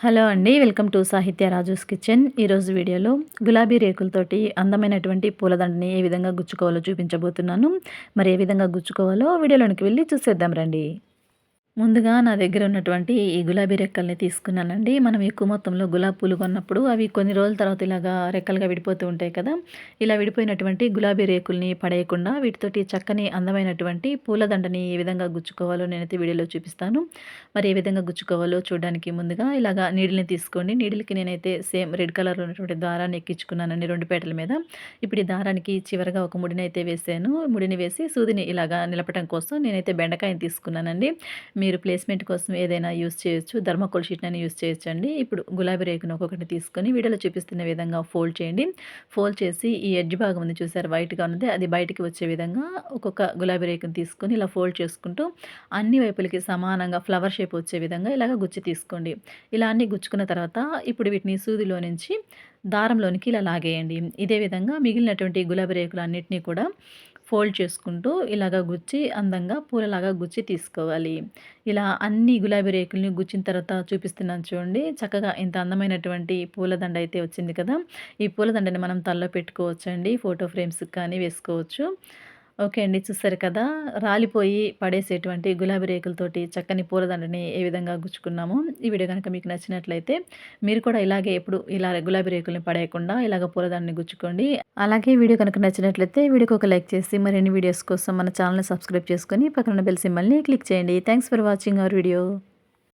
Hello అండి welcome to సాహిత్య Raju's kitchen. ఈరోజు వీడియోలో గులాబీ రేకులతోటి అందమైనటువంటి పూలదండని ఏ విధంగా గుచ్చుకోవాలో చూపించబోతున్నాను. మరి ఏ విధంగా గుచ్చుకోవాలో వీడియోలోనికి వెళ్ళి చూసేద్దాం రండి. ముందుగా నా దగ్గర ఉన్నటువంటి ఈ గులాబీ రెక్కల్ని తీసుకున్నానండి. మనం ఎక్కువ మొత్తంలో గులాబీ పూలు కొన్నప్పుడు అవి కొన్ని రోజుల తర్వాత ఇలాగా రెక్కలుగా విడిపోతూ ఉంటాయి కదా. ఇలా విడిపోయినటువంటి గులాబీ రేకుల్ని పడేయకుండా వీటితోటి చక్కని అందమైనటువంటి పూలదండని ఏ విధంగా గుచ్చుకోవాలో నేనైతే వీడియోలో చూపిస్తాను. మరి ఏ విధంగా గుచ్చుకోవాలో చూడడానికి ముందుగా ఇలాగా నీడిల్ని తీసుకోండి. నీడిల్కి నేనైతే సేమ్ రెడ్ కలర్ ఉన్నటువంటి దారాన్ని ఎక్కించుకున్నానండి రెండు పేటల మీద. ఇప్పుడు ఈ దారానికి చివరగా ఒక ముడిని అయితే వేసాను. ముడిని వేసి సూదిని ఇలాగా నిలపడం కోసం నేనైతే బెండకాయని తీసుకున్నానండి. మీరు ప్లేస్మెంట్ కోసం ఏదైనా యూస్ చేయొచ్చు ధర్మకోల్ షీట్ అయినా యూస్ చేయొచ్చు అండి ఇప్పుడు గులాబీ రేకును ఒక్కొక్కటి తీసుకొని వీడియోలో చూపిస్తున్న విధంగా ఫోల్డ్ చేయండి. ఫోల్డ్ చేసి ఈ ఎడ్జ్ భాగం ఉంది చూసారు వైట్గా ఉన్నది. అది బయటికి వచ్చే విధంగా ఒక్కొక్క గులాబీ రేకును తీసుకొని ఇలా ఫోల్డ్ చేసుకుంటూ అన్ని వైపులకి సమానంగా ఫ్లవర్ షేప్ వచ్చే విధంగా ఇలాగ గుచ్చి తీసుకోండి. ఇలా అన్ని గుచ్చుకున్న తర్వాత ఇప్పుడు వీటిని సూదిలో నుంచి దారంలోనికి ఇలా లాగేయండి. ఇదే విధంగా మిగిలినటువంటి గులాబీ రేకులు అన్నిటినీ కూడా ఫోల్డ్ చేసుకుంటూ ఇలాగ గుచ్చి అందంగా పూలలాగా గుచ్చి తీసుకోవాలి. ఇలా అన్ని గులాబీ రేకుల్ని గుచ్చిన తర్వాత చూపిస్తున్నాను చూడండి. చక్కగా ఇంత అందమైనటువంటి పూలదండ అయితే వచ్చింది కదా. ఈ పూలదండని మనం తల్లో పెట్టుకోవచ్చండి. ఫోటో ఫ్రేమ్స్కి కానీ వేసుకోవచ్చు. ఓకే అండి. చూస్తారు కదా! రాలిపోయి పడేసేటువంటి గులాబీ రేకులతోటి చక్కని పూలదండని ఏ విధంగా గుచ్చుకున్నాము ఈ వీడియో కనుక మీకు నచ్చినట్లయితే మీరు కూడా ఇలాగే ఎప్పుడు ఇలా గులాబీ రేకుల్ని పడేయకుండా ఇలాగ పూలదండని గుచ్చుకోండి. అలాగే వీడియో కనుక నచ్చినట్లయితే వీడియోకి ఒక లైక్ చేసి మరిన్ని వీడియోస్ కోసం మన ఛానల్ని సబ్స్క్రైబ్ చేసుకొని పక్కన బెల్ సింబల్ని క్లిక్ చేయండి. Thanks for watching our video.